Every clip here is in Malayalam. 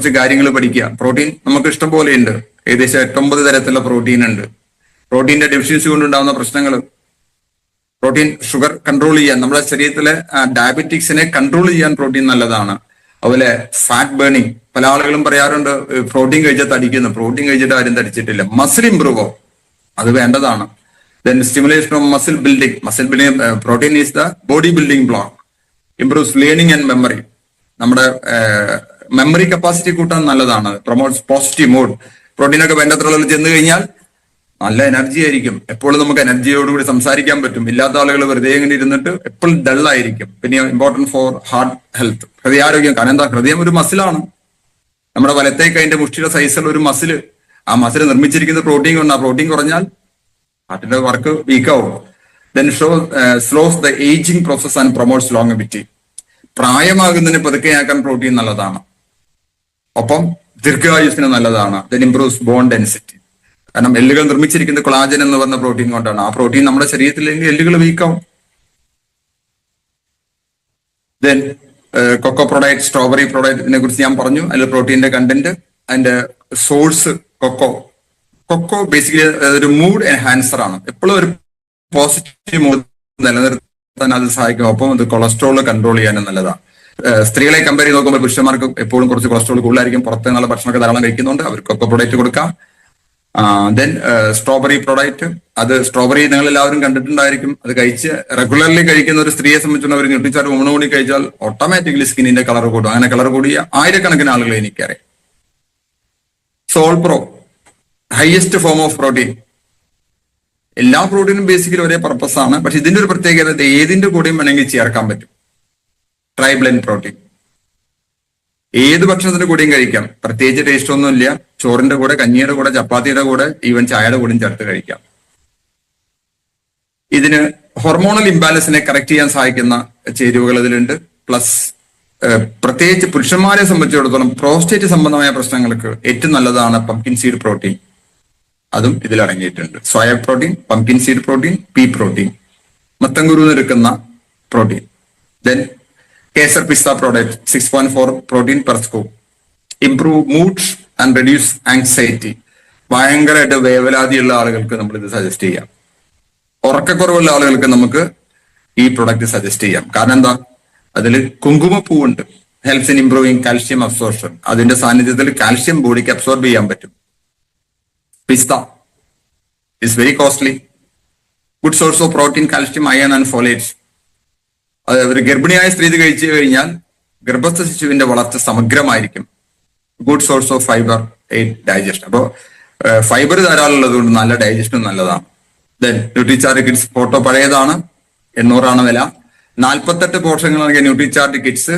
കുറച്ച് കാര്യങ്ങൾ പഠിക്കുക. പ്രോട്ടീൻ നമുക്ക് ഇഷ്ടം പോലെ ഉണ്ട്. ഏകദേശം എട്ടൊമ്പത് തരത്തിലുള്ള പ്രോട്ടീൻ ഉണ്ട്. പ്രോട്ടീന്റെ ഡെഫിഷ്യൻസി കൊണ്ടുണ്ടാകുന്ന പ്രശ്നങ്ങൾ. പ്രോട്ടീൻ ഷുഗർ കൺട്രോൾ ചെയ്യാൻ നമ്മുടെ ശരീരത്തിലെ ഡയബറ്റിക്സിനെ കൺട്രോൾ ചെയ്യാൻ പ്രോട്ടീൻ നല്ലതാണ്. അതുപോലെ ഫാറ്റ് ബേണിംഗ്. പല ആളുകളും പറയാറുണ്ട് പ്രോട്ടീൻ കഴിച്ചാൽ തടിക്കുന്നു. പ്രോട്ടീൻ കഴിച്ചിട്ട് ആരും തടിച്ചിട്ടില്ല. മസിൽ ഇംപ്രൂവ് ആവും അത് വേണ്ടതാണ്. Then stimulation of muscle building muscle building protein is the body building block improves learning and memory നമ്മുടെ മെമ്മറി കപ്പാസിറ്റി കൂട്ടാൻ നല്ലതാണ്. പ്രൊമോട്ട്സ് പോസിറ്റീവ് മൂഡ് പ്രോട്ടീനൊക്കെ വേണ്ടത്ര ചെന്ന് കഴിഞ്ഞാൽ നല്ല എനർജി ആയിരിക്കും. എപ്പോഴും നമുക്ക് എനർജിയോടുകൂടി സംസാരിക്കാൻ പറ്റും. ഇല്ലാത്ത ആളുകൾ വെറുതെ ഇങ്ങനെ ഇരുന്നിട്ട് എപ്പോഴും ഡൾ ആയിരിക്കും. പിന്നെ ഇമ്പോർട്ടന്റ് ഫോർ ഹാർട്ട് ഹെൽത്ത് ഹൃദയാരോഗ്യം കാരണം എന്താ? ഹൃദയം ഒരു മസിലാണ് നമ്മുടെ വലത്തേക്ക് അതിന്റെ മുഷ്ടിയുടെ സൈസുള്ള ഒരു മസിൽ ആ മസിൽ നിർമ്മിച്ചിരിക്കുന്ന പ്രോട്ടീൻ കൊണ്ട്. ആ പ്രോട്ടീൻ കുറഞ്ഞാൽ ഹാർട്ടിന്റെ work വീക്കാവും then so slows the ageing process and promotes longevity പ്രായമാകുന്നതിന് പതുക്കെയാക്കാൻ പ്രോട്ടീൻ നല്ലതാണ്. ഒപ്പം ദീർഘായുസിന് നല്ലതാണ്. ദൻ ഇംപ്രൂവ്സ് ബോൺ ഡെൻസിറ്റി കാരണം എല്ലുകൾ നിർമ്മിച്ചിരിക്കുന്നത് കൊളാജൻ എന്ന് പറഞ്ഞ പ്രോട്ടീൻ കൊണ്ടാണ്. ആ പ്രോട്ടീൻ നമ്മുടെ ശരീരത്തിലെങ്കിൽ എല്ലുകൾ വീക്കാവും ദെൻ കൊക്കോ പ്രൊഡക്റ്റ് സ്ട്രോബെറി പ്രൊഡക്റ്റിനെ കുറിച്ച് ഞാൻ പറഞ്ഞു. അതിൽ പ്രോട്ടീന്റെ കണ്ടന്റ് അതിന്റെ സോഴ്സ് കൊക്കോ കൊക്കോ ബേസിക്കലി ഒരു മൂഡ് എൻഹാൻസർ ആണ്. എപ്പോഴും ഒരു പോസിറ്റീവ് മൂഡ് നിലനിർത്താൻ അത് സഹായിക്കും. ഒപ്പം അത് കൊളസ്ട്രോൾ കൺട്രോൾ ചെയ്യാനും നല്ലതാണ്. സ്ത്രീകളെ കമ്പയർ ചെയ്ത് നോക്കുമ്പോൾ പുരുഷന്മാർക്ക് എപ്പോഴും കുറച്ച് കൊളസ്ട്രോൾ കൂടുതലായിരിക്കും. പുറത്ത് നിന്നുള്ള ഭക്ഷണമൊക്കെ ധാരാളം കഴിക്കുന്നുണ്ട്. അവർക്ക് കൊക്കോ പ്രൊഡക്റ്റ് കൊടുക്കാം. ദെൻ സ്ട്രോബെറി പ്രൊഡക്റ്റ് അത് സ്ട്രോബെറി നിങ്ങൾ എല്ലാവരും കണ്ടിട്ടുണ്ടായിരിക്കും. അത് കഴിച്ച് റെഗുലർലി കഴിക്കുന്ന ഒരു സ്ത്രീയെ സംബന്ധിച്ചുള്ള ഒരു ന്യൂട്രിച്ചാർ ഊണ് കൂടി കഴിച്ചാൽ ഓട്ടോമാറ്റിക്കലി സ്കിന്നിന്റെ കളർ കൂടും. അങ്ങനെ കളർ കൂടിയ ആയിരക്കണക്കിന് ആളുകളെ എനിക്കറിയാം. Soul pro highest form of protein എല്ലാ പ്രോട്ടീനും ബേസിക്കലി ഒരേ പർപ്പസ് ആണ്. പക്ഷെ ഇതിന്റെ ഒരു പ്രത്യേകത ഏതിന്റെ കൂടെയും വേണമെങ്കിൽ ചേർക്കാൻ പറ്റും. ട്രൈബ്ലൻ പ്രോട്ടീൻ ഏത് ഭക്ഷണത്തിന്റെ കൂടെയും കഴിക്കാം. പ്രത്യേകിച്ച് ടേസ്റ്റ് ഒന്നുമില്ല ചോറിന്റെ കൂടെ കഞ്ഞിയുടെ കൂടെ ചപ്പാത്തിയുടെ കൂടെ ഈവൻ ചായയുടെ കൂടെയും ചേർത്ത് കഴിക്കാം. ഇതിന് ഹോർമോണൽ ഇംബാലൻസിനെ കറക്റ്റ് ചെയ്യാൻ സഹായിക്കുന്ന ചേരുവകൾ ഇതിലുണ്ട്. പ്ലസ് പ്രത്യേകിച്ച് പുരുഷന്മാരെ സംബന്ധിച്ചിടത്തോളം പ്രോസ്റ്റേറ്റ് സംബന്ധമായ പ്രശ്നങ്ങൾക്ക് ഏറ്റവും നല്ലതാണ് പംകിൻ സീഡ് പ്രോട്ടീൻ അതും ഇതിൽ അടങ്ങിയിട്ടുണ്ട്. Soya protein pumpkin seed protein pea protein മത്തങ്കുരു എടുക്കുന്ന protein then product six point four protein per scoop improve mood and reduce anxiety ഭയങ്കരമായിട്ട് വേവലാതിയുള്ള ആളുകൾക്ക് നമ്മൾ ഇത് സജസ്റ്റ് ചെയ്യാം. ഉറക്കക്കുറവുള്ള ആളുകൾക്ക് നമുക്ക് ഈ പ്രൊഡക്റ്റ് സജസ്റ്റ് ചെയ്യാം. കാരണം എന്താ? അതിൽ കുങ്കുമപ്പൂവുണ്ട്. Helps in improving calcium absorption അതിന്റെ സാന്നിധ്യത്തിൽ കാൽഷ്യം ബോഡിക്ക് അബ്സോർബ് ചെയ്യാൻ പറ്റും. Pista is very costly good source of protein calcium iron and folates അത് ഒരു ഗർഭിണിയായ സ്ത്രീ കഴിച്ചു കഴിഞ്ഞാൽ ഗർഭസ്ഥ ശിശുവിന്റെ വളർച്ച സമഗ്രമായിരിക്കും. Good source of fibre digest അപ്പോൾ ഫൈബർ ധാരാളം ഉള്ളതുകൊണ്ട് നല്ല ഡൈജസ്റ്റും നല്ലതാണ്. ദെൻ ന്യൂട്രിചാർജ് കിഡ്സ് ഫോട്ടോ പഴയതാണ്. എണ്ണൂറാണ് വില. നാൽപ്പത്തെട്ട് പോഷകങ്ങളാണെങ്കിൽ ന്യൂട്രിചാർജ് കിഡ്സ്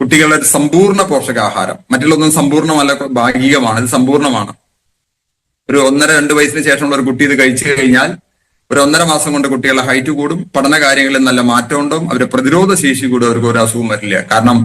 കുട്ടികളുടെ സമ്പൂർണ പോഷകാഹാരം. മറ്റുള്ളതൊന്നും സമ്പൂർണമല്ല ഭാഗികമാണ്. ഇത് സമ്പൂർണമാണ്. ഒരു ഒന്നര രണ്ട് വയസ്സിന് ശേഷമുള്ള ഒരു കുട്ടി ഇത് കഴിച്ചു കഴിഞ്ഞാൽ ഒരു ഒന്നര മാസം കൊണ്ട് കുട്ടികളുടെ ഹൈറ്റ് കൂടും. പഠന കാര്യങ്ങളിൽ നല്ല മാറ്റം ഉണ്ടാവും. അവരുടെ പ്രതിരോധ ശേഷി കൂടും അവർക്ക് ഒരു അസുഖം വരില്ല. കാരണം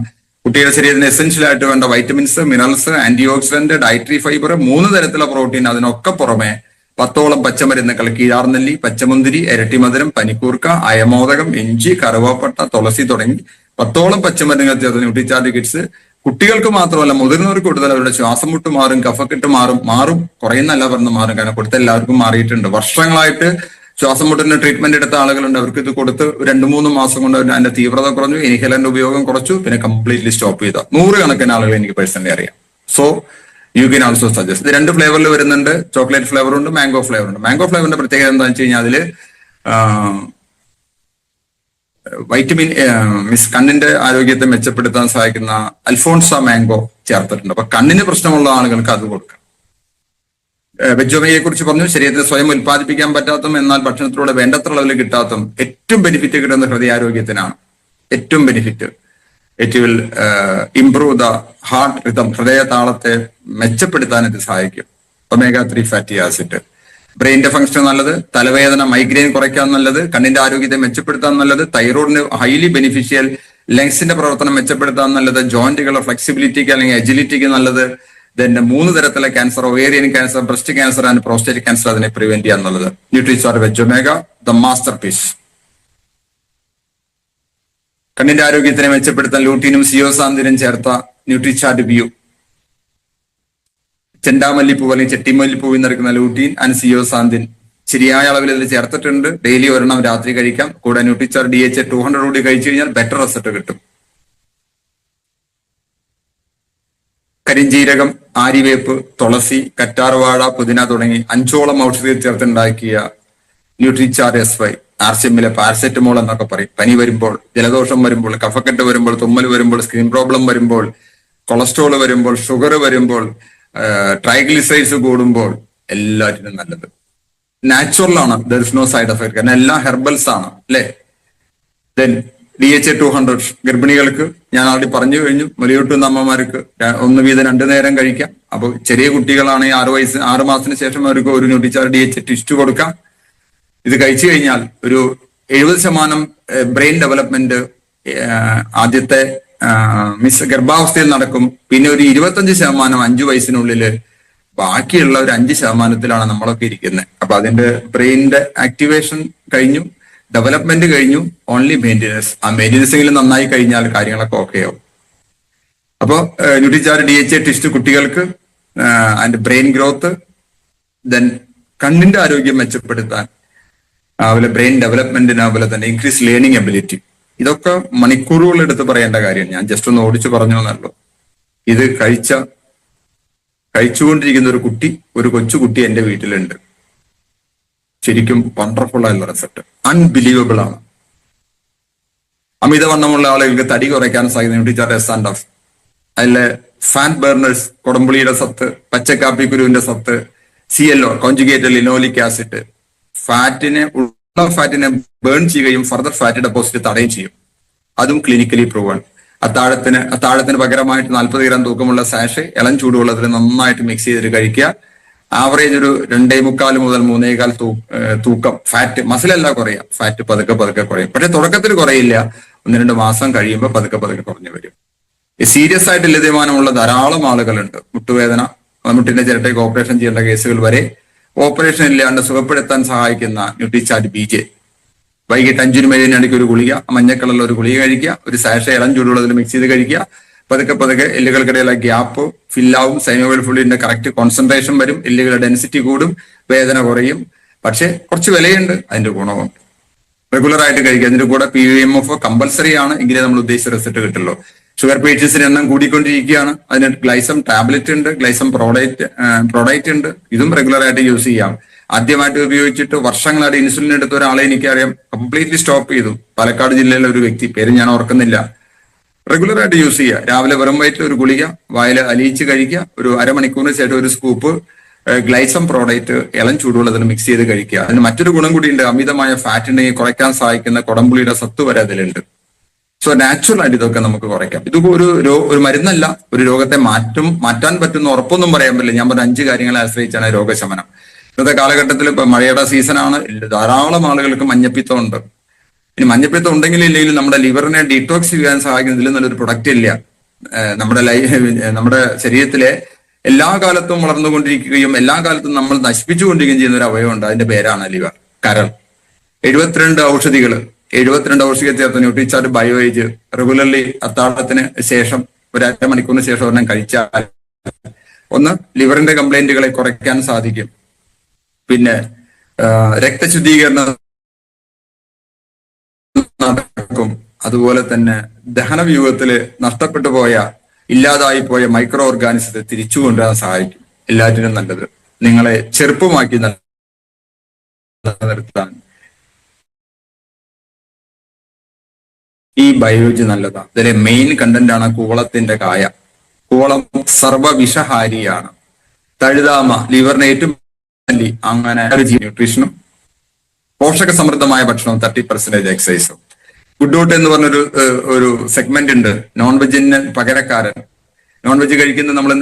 കുട്ടിയുടെ ശരീരത്തിന് എസെൻഷ്യൽ ആയിട്ട് വേണ്ട vitamins minerals antioxidant dietary fibre മൂന്ന് തരത്തിലുള്ള പ്രോട്ടീൻ അതിനൊക്കെ പുറമെ പത്തോളം പച്ചമരുന്നുകൾ. കീഴാർനെല്ലി പച്ചമുന്തിരി ഇരട്ടിമധുരം പനിക്കൂർക്ക അയമോദകം ഇഞ്ചി കറുവാപ്പട്ട തുളസി തുടങ്ങി പത്തോളം പച്ചമരുന്നുകൾ ചേർത്ത് ന്യൂട്രിചാർജ് കിഡ്സ് കുട്ടികൾക്ക് മാത്രമല്ല മുതിർന്നവർക്ക് കൂടുതൽ അവരുടെ ശ്വാസം മുട്ട് മാറും കഫക്കെട്ട് മാറും മാറും. കുറയുന്നല്ല പറഞ്ഞ് മാറും. കാരണം കൊടുത്ത എല്ലാവർക്കും മാറിയിട്ടുണ്ട്. വർഷങ്ങളായിട്ട് ശ്വാസം മുട്ടലിന് ട്രീറ്റ്മെന്റ് എടുത്ത ആളുകളുണ്ട്. അവർക്ക് ഇത് കൊടുത്ത് രണ്ട് മൂന്ന് മാസം കൊണ്ട് അതിന്റെ തീവ്രത കുറഞ്ഞു. ഇനിഹലന്റെ ഉപയോഗം കുറച്ചു. പിന്നെ കംപ്ലീറ്റ്ലി സ്റ്റോപ്പ് ചെയ്ത. നൂറുകണക്കിന് ആളുകൾ എനിക്ക് പേഴ്സണലി അറിയാം. So you can also suggest ഇത് രണ്ട് ഫ്ലേവറിൽ വരുന്നുണ്ട്. ചോക്ലേറ്റ് ഫ്ലേവർ ഉണ്ട് മാംഗോ ഫ്ലേവർ ഉണ്ട്. മാംഗോ ഫ്ലേവറിന്റെ പ്രത്യേകത എന്താണെന്ന് വെച്ച് കഴിഞ്ഞാൽ അതിൽ വൈറ്റമിൻ മിസ് കണ്ണിന്റെ ആരോഗ്യത്തെ മെച്ചപ്പെടുത്താൻ സഹായിക്കുന്ന അൽഫോൺസ മാംഗോ ചേർത്തിട്ടുണ്ട്. അപ്പൊ കണ്ണിന് പ്രശ്നമുള്ള ആളുകൾക്ക് അത് കൊടുക്കാം. വെജോമയെ കുറിച്ച് പറഞ്ഞു ശരീരത്തിന് സ്വയം ഉൽപ്പാദിപ്പിക്കാൻ പറ്റാത്തതും എന്നാൽ ഭക്ഷണത്തിലൂടെ വേണ്ടത്ര അളവിൽ കിട്ടാത്തതും ഏറ്റവും ബെനിഫിറ്റ് കിട്ടുന്ന ഹൃദയാരോഗ്യത്തിനാണ്. ഏറ്റവും benefit it will improve the heart rhythm ഹൃദയ താളത്തെ മെച്ചപ്പെടുത്താൻ ഇത് സഹായിക്കും. ഒമേഗ ത്രീ ഫാറ്റി ആസിഡ് ബ്രെയിന്റെ ഫംഗ്ഷൻ നല്ലത് തലവേദന മൈഗ്രെയിൻ കുറയ്ക്കാൻ നല്ലത് കണ്ണിന്റെ ആരോഗ്യത്തെ മെച്ചപ്പെടുത്താൻ നല്ലത് തൈറോയിഡിന് ഹൈലി ബെനിഫിഷ്യൽ ലങ്സിന്റെ പ്രവർത്തനം മെച്ചപ്പെടുത്താൻ നല്ലത് ജോയിന്റുകളുടെ ഫ്ലെക്സിബിലിറ്റിക്ക് അല്ലെങ്കിൽ എജിലിറ്റിക്ക് നല്ലത് ഇതിന്റെ മൂന്ന് തരത്തിലെ cancer ovarian cancer breast cancer and prostate cancer അതിനെ പ്രിവെന്റ് ചെയ്യാൻ എന്നുള്ളത്. Nutricharge Vegomega the masterpiece കണ്ണിന്റെ ആരോഗ്യത്തിനെ മെച്ചപ്പെടുത്താൻ ലൂട്ടീനും സിയോസാന്തിനും ചേർത്ത ന്യൂട്രിചാർട്ട് വ്യൂ ചെണ്ടാമല്ലിപ്പൂ അല്ലെങ്കിൽ ചെട്ടിമല്ലിപ്പൂ നിറക്കുന്ന ലൂട്ടീൻ ആൻഡ് സിയോസാന്തിൻ ശരിയായ അളവിൽ ഇതിൽ ചേർത്തിട്ടുണ്ട്. ഡെയിലി ഒരെണ്ണം രാത്രി കഴിക്കാം. കൂടെ Nutricharge D H two hundred കൂടി കഴിച്ചു കഴിഞ്ഞാൽ ബെറ്റർ റിസൾട്ട് കിട്ടും. കരിഞ്ജീരകം ആരിവേപ്പ് തുളസി കറ്റാർവാഴ പുതിന തുടങ്ങി അഞ്ചോളം ഔഷധികൾ ചേർത്തുണ്ടാക്കിയ Nutricharge S Y R C എമ്മിലെ പാരസെറ്റമോൾ എന്നൊക്കെ പറയും. പനി വരുമ്പോൾ ജലദോഷം വരുമ്പോൾ കഫക്കെട്ട് വരുമ്പോൾ തുമ്മൽ വരുമ്പോൾ സ്കിൻ പ്രോബ്ലം വരുമ്പോൾ കൊളസ്ട്രോൾ വരുമ്പോൾ ഷുഗർ വരുമ്പോൾ ട്രൈഗ്ലിസൈഡ്സ് കൂടുമ്പോൾ എല്ലാറ്റിനും നല്ലത്. നാച്ചുറൽ ആണ്. There is no side effect കാരണം എല്ലാം ഹെർബൽസ് ആണ്. അല്ലേ? Then D H two hundred ഗർഭിണികൾക്ക് ഞാൻ ആൾറെഡി പറഞ്ഞു കഴിഞ്ഞു. മുലയൂട്ടുന്ന അമ്മമാർക്ക് ഒന്ന് വീതം രണ്ടു നേരം കഴിക്കാം. അപ്പോൾ ചെറിയ കുട്ടികളാണെങ്കിൽ ആറ് വയസ്സ് ആറ് മാസത്തിന് ശേഷം അവർക്ക് ഒരു ന്യൂട്രിച്ചാർ ഡി എച്ച് ടിസ്റ്റ് കൊടുക്കാം. ഇത് കഴിച്ചു കഴിഞ്ഞാൽ ഒരു എഴുപത് ശതമാനം ബ്രെയിൻ ഡെവലപ്മെന്റ് ആദ്യത്തെ മിസ് ഗർഭാവസ്ഥയിൽ നടക്കും. പിന്നെ ഒരു ഇരുപത്തഞ്ച് ശതമാനം അഞ്ചു വയസ്സിനുള്ളിൽ ബാക്കിയുള്ള ഒരു അഞ്ച് ശതമാനത്തിലാണ് നമ്മളൊക്കെ ഇരിക്കുന്നത് അപ്പൊ അതിന്റെ ബ്രെയിനിന്റെ ആക്ടിവേഷൻ കഴിഞ്ഞു. ഡെവലപ്മെന്റ് കഴിഞ്ഞു. ഓൺലി മെയിന്റെനൻസ് ആ മെയിന്റെനൻസെങ്കിലും നന്നായി കഴിഞ്ഞാൽ കാര്യങ്ങളൊക്കെ ഓക്കെ ആവും. അപ്പോ Nutricharge D H A test കുട്ടികൾക്ക് ആൻഡ് ബ്രെയിൻ ഗ്രോത്ത് ദെൻ കണ്ണിന്റെ ആരോഗ്യം മെച്ചപ്പെടുത്താൻ അതുപോലെ ബ്രെയിൻ ഡെവലപ്മെന്റിന് അതുപോലെ തന്നെ ഇൻക്രീസ് ലേണിംഗ് എബിലിറ്റി ഇതൊക്കെ മണിക്കൂറുകൾ എടുത്ത് പറയേണ്ട കാര്യമാണ് ഞാൻ ജസ്റ്റ് ഒന്ന് ഓടിച്ചു പറഞ്ഞു എന്നുള്ളൂ ഇത് കഴിച്ച കഴിച്ചുകൊണ്ടിരിക്കുന്ന ഒരു കുട്ടി ഒരു കൊച്ചുകുട്ടി എന്റെ വീട്ടിലുണ്ട്. ശരിക്കും വണ്ടർഫുൾ ആയിട്ടുള്ള റിസൾട്ട് അൺബിലീവബിൾ ആണ്. അമിതവണ്ണമുള്ള ആളുകൾക്ക് തടി കുറയ്ക്കാൻ സാധിക്കുന്ന ടീച്ചറുടെ സ്റ്റാൻഡ് ഓഫ് അതിലെ ഫാറ്റ് ബേർണേഴ്സ് കൊടമ്പുളിയുടെ സത്ത് പച്ചക്കാപ്പി കുരുവിന്റെ സത്ത് C L O conjugate linoleic acid ഫാറ്റിനെ ഉള്ള ഫാറ്റിനെ ബേൺ ചെയ്യുകയും ഫർദർ ഫാറ്റ് ഡെപ്പോസിറ്റ് തടയുകയും ചെയ്യും. അതും ക്ലിനിക്കലി പ്രൂവ് ആണ് അത്താഴത്തിന് അത്താഴത്തിന് പകരമായിട്ട് നാൽപ്പത് ഗ്രാം തൂക്കമുള്ള സാഷ് ഇളം ചൂടുവെള്ളത്തിൽ നന്നായിട്ട് മിക്സ് ചെയ്തിട്ട് കഴിക്കുക. ആവറേജ് ഒരു രണ്ടേ മുക്കാൽ മുതൽ മൂന്നേകാൽ തൂക്കം. ഫാറ്റ് മസിലല്ല കുറയുക ഫാറ്റ് പതുക്കെ പതുക്കെ കുറയും. പക്ഷെ തുടക്കത്തിൽ കുറയില്ല. ഒന്ന് രണ്ട് മാസം കഴിയുമ്പോൾ പതുക്കെ പതുക്കെ കുറഞ്ഞു വരും. ഈ സീരിയസ് ആയിട്ട് ലഭ്യമാനമുള്ള ധാരാളം ആളുകളുണ്ട്. മുട്ടുവേദന മുട്ടിന്റെ ചിരട്ടയ്ക്ക് ഓപ്പറേഷൻ ചെയ്യേണ്ട കേസുകൾ വരെ ഓപ്പറേഷൻ ഇല്ലാണ്ട് സുഖപ്പെടുത്താൻ സഹായിക്കുന്ന ന്യൂട്രിചാറ്റ് ബി ജെ വൈകിട്ട് അഞ്ചിനും ഏഴിനും ഒരു ഗുളിക മഞ്ഞ ഒരു ഗുളിക കഴിക്കുക ഒരു സാഷ ഇളം ചൂടുള്ളതിൽ മിക്സ് ചെയ്ത് കഴിക്കുക പതുക്കെ പതുക്കെ എല്ലുകൾക്കിടയിലെ ഗ്യാപ്പ് ഫില്ലാവും സൈനോവൽ ഫുള്ളിന്റെ കറക്റ്റ് കോൺസെൻട്രേഷൻ വരും. എല്ലുകളുടെ ഡെൻസിറ്റി കൂടും. വേദന കുറയും. പക്ഷെ കുറച്ച് വിലയുണ്ട് അതിന്റെ ഗുണവും. റെഗുലർ ആയിട്ട് കഴിക്കുക. അതിന്റെ കൂടെ പി എം എഫ് കമ്പൽസറി ആണ് എങ്കിലേ നമ്മൾ ഉദ്ദേശിച്ച റിസൾട്ട് കിട്ടുള്ളൂ. ഷുഗർ പേഷ്യൻസിന് എണ്ണം കൂടിക്കൊണ്ടിരിക്കുകയാണ്. അതിന് ഗ്ലൈസം ടാബ്ലറ്റ് ഉണ്ട്. ഗ്ലൈസം പ്രോഡക്റ്റ് പ്രോഡക്റ്റ് ഉണ്ട്. ഇതും റെഗുലർ ആയിട്ട് യൂസ് ചെയ്യാം. ആദ്യമായിട്ട് ഉപയോഗിച്ചിട്ട് വർഷങ്ങളായിട്ട് ഇൻസുലിൻ എടുത്ത ഒരാളെ എനിക്കറിയാം. കംപ്ലീറ്റ്ലി സ്റ്റോപ്പ് ചെയ്തു. പാലക്കാട് ജില്ലയിലെ ഒരു വ്യക്തി. പേര് ഞാൻ ഓർക്കുന്നില്ല. റെഗുലർ ആയിട്ട് യൂസ് ചെയ്യുക രാവിലെ വെറും വയറ്റിൽ ഒരു ഗുളിക വായിൽ അലിയിച്ച് കഴിക്കുക ഒരു അരമണിക്കൂറിന് ശേഷം ഒരു സ്കൂപ്പ് ഗ്ലൈസം പ്രോഡക്റ്റ് ഇളം ചൂടുവെള്ളത്തിൽ മിക്സ് ചെയ്ത് കഴിക്കുക. അതിന് മറ്റൊരു ഗുണം കൂടിയുണ്ട് അമിതമായ ഫാറ്റ് ഉണ്ടെങ്കിൽ കുറയ്ക്കാൻ സഹായിക്കുന്ന കുടംപുളിയുടെ സത്ത് വരെ അതിലുണ്ട്. സോ നാച്ചുറൽ ആയിട്ട് ഇതൊക്കെ നമുക്ക് കുറയ്ക്കാം. ഇത് ഒരു ഒരു മരുന്നല്ല ഒരു രോഗത്തെ മാറ്റും മാറ്റാൻ പറ്റുന്ന ഉറപ്പൊന്നും പറയാൻ പറ്റില്ല. ഞാൻ പറഞ്ഞ അഞ്ച് കാര്യങ്ങളെ ആശ്രയിച്ചാണ് രോഗശമനം. ഇന്നത്തെ കാലഘട്ടത്തിൽ ഇപ്പൊ മഴയുടെ സീസണാണ് ധാരാളം ആളുകൾക്ക് മഞ്ഞപ്പിത്തം ഉണ്ട്. ഇനി മഞ്ഞപ്പിത്തം ഉണ്ടെങ്കിലും ഇല്ലെങ്കിലും നമ്മുടെ ലിവറിനെ ഡീടോക്സ് ചെയ്യാൻ സഹായിക്കുന്നതിൽ നല്ലൊരു പ്രൊഡക്റ്റ് ഇല്ല. നമ്മുടെ ലൈഫ് നമ്മുടെ ശരീരത്തിലെ എല്ലാ കാലത്തും വളർന്നുകൊണ്ടിരിക്കുകയും എല്ലാ കാലത്തും നമ്മൾ നശിപ്പിച്ചുകൊണ്ടിരിക്കുകയും ചെയ്യുന്ന ഒരു അവയവമുണ്ട്. അതിന്റെ പേരാണ് ലിവർ കരൾ. എഴുപത്തിരണ്ട് ഔഷധികൾ എഴുപത്തിരണ്ട് ഔഷധികൾ ചേർത്ത് ന്യൂട്രിച്ചാർട്ട് ബയോയേജ് റെഗുലർലി അത്താഴത്തിന് ശേഷം ഒരു അര മണിക്കൂറിന് ശേഷം ഒരെണ്ണം കഴിച്ചാൽ ഒന്ന് ലിവറിന്റെ കംപ്ലൈന്റുകളെ കുറയ്ക്കാൻ സാധിക്കും. പിന്നെ രക്തശുദ്ധീകരണം നടക്കും അതുപോലെ തന്നെ ദഹനവ്യൂഹത്തിൽ നഷ്ടപ്പെട്ടു പോയ ഇല്ലാതായി പോയ മൈക്രോ ഓർഗാനിസത്തെ തിരിച്ചു കൊണ്ടുവരാൻ സഹായിക്കും. എല്ലാറ്റിനും നല്ലത്. നിങ്ങളെ ചെറുപ്പമാക്കി നിലനിർത്താൻ. ഈ ബയോളജി നല്ലതാണ്. ഇതിലെ മെയിൻ കണ്ടന്റ് ആണ് കൂവളത്തിന്റെ കായ. കൂവളം സർവവിഷഹാരിയാണ്. തഴുതാമ ലിവറിന് ഏറ്റവും അങ്ങനെ ന്യൂട്രീഷനും പോഷക സമൃദ്ധമായ ഭക്ഷണവും തേർട്ടി പെർസെന്റേജ് എക്സസൈസും ഗുഡ് ഔട്ട് എന്ന് പറഞ്ഞൊരു ഒരു സെഗ്മെന്റ് ഉണ്ട്. നോൺ വെജിന് പകരക്കാരൻ. നോൺ വെജ് കഴിക്കുന്ന നമ്മൾ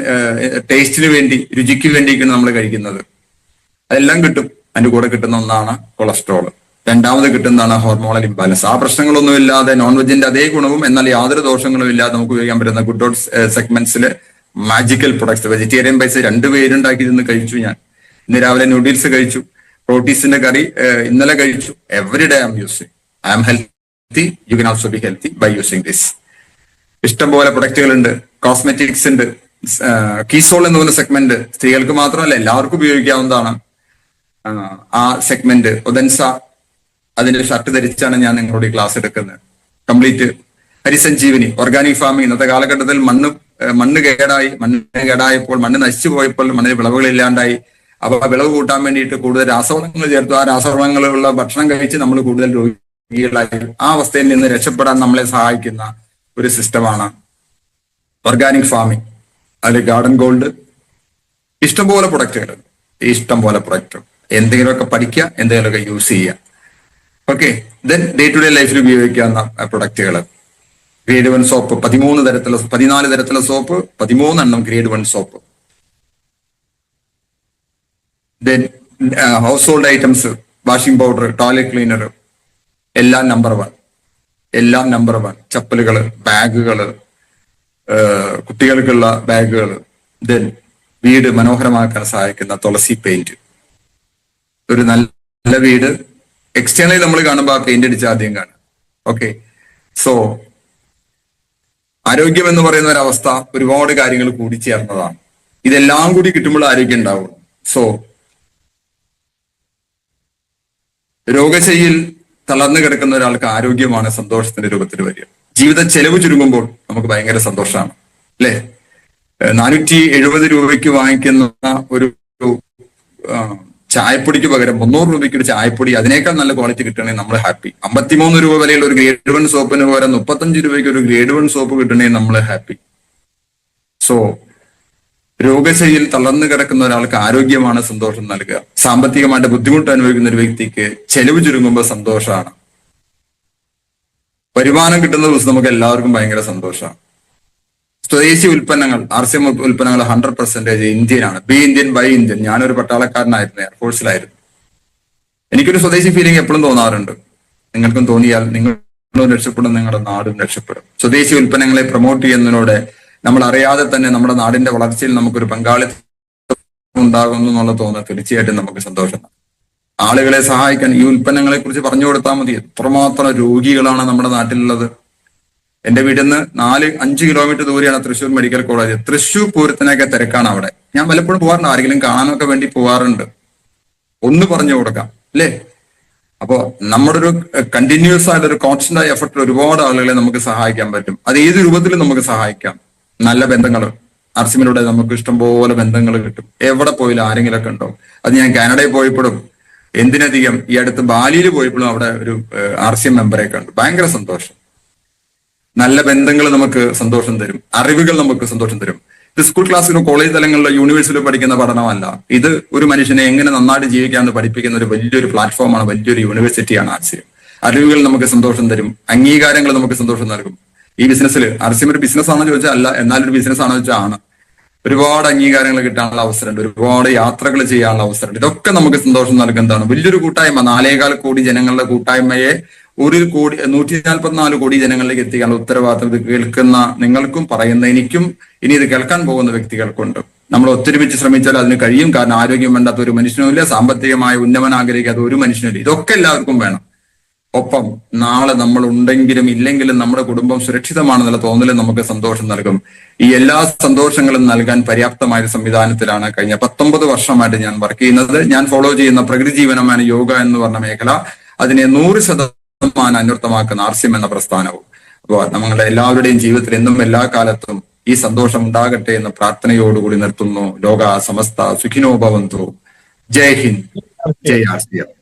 ടേസ്റ്റിന് വേണ്ടി രുചിക്ക് വേണ്ടിയൊക്കെയാണ് നമ്മൾ കഴിക്കുന്നത്. അതെല്ലാം കിട്ടും. അതിന്റെ കൂടെ കിട്ടുന്ന ഒന്നാണ് കൊളസ്ട്രോൾ രണ്ടാമത് കിട്ടുന്നതാണ് ഹോർമോണൽ ഇംബാലൻസ് ആ പ്രശ്നങ്ങളൊന്നും ഇല്ലാതെ നോൺ വെജിന്റെ അതേ ഗുണവും എന്നാൽ യാതൊരു ദോഷങ്ങളും ഇല്ലാതെ നമുക്ക് ഉപയോഗിക്കാൻ പറ്റുന്ന ഗുഡ് ഔട്ട് സെഗ്മെന്റ്സിൽ മാജിക്കൽ പ്രൊഡക്ട്സ് വെജിറ്റേറിയൻ പൈസ രണ്ട് പേരുണ്ടാക്കി ഇന്ന് കഴിച്ചു ഞാൻ. ഇന്ന് രാവിലെ നൂഡിൽസ് കഴിച്ചു. പ്രോട്ടീൻസിന്റെ കറി ഇന്നലെ കഴിച്ചു. Every day I am using I am healthy you can also be healthy by using this ഇഷ്ടംപോലെ പ്രൊഡക്റ്റുകൾ ഉണ്ട്. കോസ്മെറ്റിക്സ് ഉണ്ട് കീസോൾ എന്ന് പറയുന്ന സെഗ്മെന്റ് സ്ത്രീകൾക്ക് മാത്രമല്ല എല്ലാവർക്കും ഉപയോഗിക്കാവുന്നതാണ്. ആ, സെഗ്മെന്റ് ഒതൻസ അതിന്റെ ഷർട്ട് ധരിച്ചാണ് ഞാൻ നിങ്ങളോട് ക്ലാസ് എടുക്കുന്നത്. കംപ്ലീറ്റ് ഹരിസഞ്ജീവനി ഓർഗാനിക് ഫാമിംഗ് ഇന്നത്തെ കാലഘട്ടത്തിൽ മണ്ണ് മണ്ണ് കേടായി. മണ്ണ് കേടായപ്പോൾ മണ്ണ് നശിച്ചു പോയപ്പോൾ മണ്ണിന് വിളവുകൾ ഇല്ലാണ്ടായി. അപ്പൊ വിളവ് കൂട്ടാൻ വേണ്ടിയിട്ട് കൂടുതൽ രാസവളങ്ങൾ ചേർത്തു. ആ രാസവളങ്ങളുള്ള ഭക്ഷണം കഴിച്ച് നമ്മൾ കൂടുതൽ രോഗികളായി ആ അവസ്ഥയിൽ നിന്ന് രക്ഷപ്പെടാൻ നമ്മളെ സഹായിക്കുന്ന ഒരു സിസ്റ്റമാണ് ഓർഗാനിക് ഫാമിംഗ് അതിൽ ഗാർഡൻ ഗോൾഡ് ഇഷ്ടംപോലെ പ്രൊഡക്റ്റുകൾ ഇഷ്ടം പോലെ പ്രൊഡക്റ്റ് എന്തെങ്കിലുമൊക്കെ പഠിക്കുക എന്തെങ്കിലുമൊക്കെ യൂസ് ചെയ്യുക. Okay then day to day ലൈഫിൽ ഉപയോഗിക്കാവുന്ന പ്രൊഡക്റ്റുകൾ ഗ്രേഡ് വൺ സോപ്പ് പതിമൂന്ന് തരത്തിലുള്ള പതിനാല് തരത്തിലുള്ള soap പതിമൂന്നെണ്ണം grade one soap then household items washing powder toilet cleaner എല്ലാം നമ്പർ വൺ എല്ലാം നമ്പർ വൺ ചപ്പലുകൾ ബാഗുകൾ കുട്ടികൾക്കുള്ള ബാഗുകൾ ദെൻ വീട് മനോഹരമാക്കാൻ സഹായിക്കുന്ന തുളസി പെയിന്റ് ഒരു നല്ല വീട്. എക്സ്റ്റേണലി നമ്മൾ കാണുമ്പോൾ ആ പെയിന്റ് അടിച്ച് ആദ്യം കാണും ഓക്കെ സോ ആരോഗ്യം എന്ന് പറയുന്ന ഒരു അവസ്ഥ ഒരുപാട് കാര്യങ്ങൾ കൂടി ചേർന്നതാണ്. ഇതെല്ലാം കൂടി കിട്ടുമ്പോൾ ആരോഗ്യം ഉണ്ടാവും. സോ രോഗശൈലിയിൽ തളർന്നു കിടക്കുന്ന ഒരാൾക്ക് ആരോഗ്യമാണ് സന്തോഷത്തിന്റെ രൂപത്തിൽ വരിക. ജീവിത ചെലവ് ചുരുങ്ങുമ്പോൾ നമുക്ക് ഭയങ്കര സന്തോഷമാണ്. അല്ലെ? നാനൂറ്റി എഴുപത് രൂപയ്ക്ക് വാങ്ങിക്കുന്ന ഒരു ചായപ്പൊടിക്ക് പകരം മുന്നൂറ് രൂപയ്ക്ക് ഒരു ചായപ്പൊടി അതിനേക്കാൾ നല്ല ക്വാളിറ്റി കിട്ടണമെങ്കിൽ നമ്മൾ ഹാപ്പി അമ്പത്തിമൂന്ന് രൂപ വിലയുള്ള ഒരു ഗ്രേഡ് വൺ സോപ്പിന് പകരം മുപ്പത്തഞ്ച് രൂപയ്ക്ക് ഒരു ഗ്രേഡ് വൺ സോപ്പ് കിട്ടണമെങ്കിൽ നമ്മൾ ഹാപ്പി സോ രോഗശൈലിയിൽ തളർന്നു കിടക്കുന്ന ഒരാൾക്ക് ആരോഗ്യമാണ് സന്തോഷം നൽകുക. സാമ്പത്തികമായിട്ട് ബുദ്ധിമുട്ട് അനുഭവിക്കുന്ന ഒരു വ്യക്തിക്ക് ചെലവ് ചുരുങ്ങുമ്പോൾ സന്തോഷമാണ്. വരുമാനം കിട്ടുന്ന ദിവസം നമുക്ക് എല്ലാവർക്കും ഭയങ്കര സന്തോഷമാണ്. സ്വദേശി ഉൽപ്പന്നങ്ങൾ ആർ സി എം ഉൽപ്പന്നങ്ങൾ ഹൺഡ്രഡ് പെർസെന്റേജ് ഇന്ത്യനാണ് ബി ഇന്ത്യൻ ബൈ ഇന്ത്യൻ ഞാനൊരു പട്ടാളക്കാരനായിരുന്നു എയർഫോഴ്സിലായിരുന്നു എനിക്കൊരു സ്വദേശി ഫീലിംഗ് എപ്പോഴും തോന്നാറുണ്ട്. നിങ്ങൾക്കും തോന്നിയാൽ നിങ്ങളും രക്ഷപ്പെടും നിങ്ങളുടെ നാടും രക്ഷപ്പെടും. സ്വദേശി ഉൽപ്പന്നങ്ങളെ പ്രൊമോട്ട് ചെയ്യുന്നതിലൂടെ നമ്മൾ അറിയാതെ തന്നെ നമ്മുടെ നാടിന്റെ വളർച്ചയിൽ നമുക്കൊരു പങ്കാളിത്തം ഉണ്ടാകുന്നു എന്നുള്ള തോന്നൽ തീർച്ചയായിട്ടും നമുക്ക് സന്തോഷം ആളുകളെ സഹായിക്കാൻ ഈ ഉൽപ്പന്നങ്ങളെ കുറിച്ച് പറഞ്ഞു കൊടുത്താൽ മതി. എത്രമാത്രം രോഗികളാണ് നമ്മുടെ നാട്ടിലുള്ളത്. എന്റെ വീട്ടിൽ നിന്ന് നാല് അഞ്ച് കിലോമീറ്റർ ദൂരെയാണ് തൃശ്ശൂർ മെഡിക്കൽ കോളേജ് തൃശ്ശൂർ പൂരത്തിനൊക്കെ തിരക്കാണ് അവിടെ. ഞാൻ പലപ്പോഴും പോകാറുണ്ട്. ആരെങ്കിലും കാണാനൊക്കെ വേണ്ടി പോകാറുണ്ട്. ഒന്ന് പറഞ്ഞു കൊടുക്കാം അല്ലേ? അപ്പോ നമ്മുടെ ഒരു കണ്ടിന്യൂസ് ആയിട്ട് ഒരു കോൺസ്റ്റന്റ് ആയ എഫർട്ടിൽ ഒരുപാട് ആളുകളെ നമുക്ക് സഹായിക്കാൻ പറ്റും. അത് ഏത് രൂപത്തിലും നമുക്ക് സഹായിക്കാം. നല്ല ബന്ധങ്ങൾ. അർസിമിലൂടെ നമുക്ക് ഇഷ്ടംപോലെ ബന്ധങ്ങൾ കിട്ടും. എവിടെ പോയാലും ആരെങ്കിലൊക്കെ ഉണ്ടോ? അത് ഞാൻ കാനഡയിൽ പോയപ്പോഴും എന്തിനധികം ഈ അടുത്ത് ബാലിയിൽ പോയപ്പോഴും അവിടെ ഒരു ആർ സി എം മെമ്പറെ കണ്ടു ഭയങ്കര സന്തോഷം. നല്ല ബന്ധങ്ങൾ നമുക്ക് സന്തോഷം തരും. അറിവുകൾ നമുക്ക് സന്തോഷം തരും. ഇത് സ്കൂൾ ക്ലാസ്സിലും കോളേജ് തലങ്ങളിലോ യൂണിവേഴ്സിറ്റിയിലും പഠിക്കുന്ന പഠനമല്ല. ഇത് ഒരു മനുഷ്യനെ എങ്ങനെ നന്നായിട്ട് ജീവിക്കാമെന്ന് പഠിപ്പിക്കുന്ന ഒരു വലിയൊരു പ്ലാറ്റ്ഫോമാണ് വലിയൊരു യൂണിവേഴ്സിറ്റിയാണ് ആർസിയം അറിവുകൾ നമുക്ക് സന്തോഷം തരും. അംഗീകാരങ്ങൾ നമുക്ക് സന്തോഷം നൽകും. ഈ ബിസിനസ്സിൽ ആർസിഎം ഒരു ബിസിനസ് ആണോ ചോദിച്ചാൽ അല്ല എന്നാലൊരു ബിസിനസ് ആണോ ചോദിച്ചാൽ ആണ്. ഒരുപാട് അംഗീകാരങ്ങൾ കിട്ടാനുള്ള അവസരമുണ്ട്. ഒരുപാട് യാത്രകൾ ചെയ്യാനുള്ള അവസരമുണ്ട്. ഇതൊക്കെ നമുക്ക് സന്തോഷം നൽകുന്നതാണ്. വലിയൊരു കൂട്ടായ്മ. നാലേകാൽ കോടി ജനങ്ങളുടെ കൂട്ടായ്മയെ ഒരു കോടി നൂറ്റി നാൽപ്പത്തിനാല് കോടി ജനങ്ങളിലേക്ക് എത്തിക്കാനുള്ള ഉത്തരവാദിത്തം ഇത് കേൾക്കുന്ന നിങ്ങൾക്കും പറയുന്ന എനിക്കും ഇനി ഇത് കേൾക്കാൻ പോകുന്ന വ്യക്തികൾക്കുണ്ട്. നമ്മൾ ഒത്തൊരുമിച്ച് ശ്രമിച്ചാൽ അതിന് കഴിയും. കാരണം ആരോഗ്യം വേണ്ടാത്ത ഒരു മനുഷ്യനുമില്ല. സാമ്പത്തികമായ ഉന്നമനം ആഗ്രഹിക്കാത്ത ഒരു മനുഷ്യനുമില്ല. ഇതൊക്കെ എല്ലാവർക്കും വേണം. ഒപ്പം നാളെ നമ്മൾ ഉണ്ടെങ്കിലും ഇല്ലെങ്കിലും നമ്മുടെ കുടുംബം സുരക്ഷിതമാണെന്നുള്ള തോന്നലിൽ നമുക്ക് സന്തോഷം നൽകും. ഈ എല്ലാ സന്തോഷങ്ങളും നൽകാൻ പര്യാപ്തമായ സംവിധാനത്തിലാണ് കഴിഞ്ഞ പത്തൊമ്പത് വർഷമായിട്ട് ഞാൻ വർക്ക് ചെയ്യുന്നത്. ഞാൻ ഫോളോ ചെയ്യുന്ന പ്രകൃതി ജീവനമാണ് യോഗ എന്ന് പറഞ്ഞ മേഖല. അതിനെ നൂറ് ശതമാനം അന്വർത്ഥമാക്കുന്ന ആർസ്യം എന്ന പ്രസ്ഥാനവും. അപ്പോൾ നമ്മളെ എല്ലാവരുടെയും ജീവിതത്തിൽ എന്നും എല്ലാ കാലത്തും ഈ സന്തോഷം ഉണ്ടാകട്ടെ എന്ന പ്രാർത്ഥനയോടുകൂടി നിർത്തുന്നു. ലോക സമസ്ത സുഖിനോ ഭവന്തു. ജയ് ഹിന്ദ്. ജയ് ആർസിയം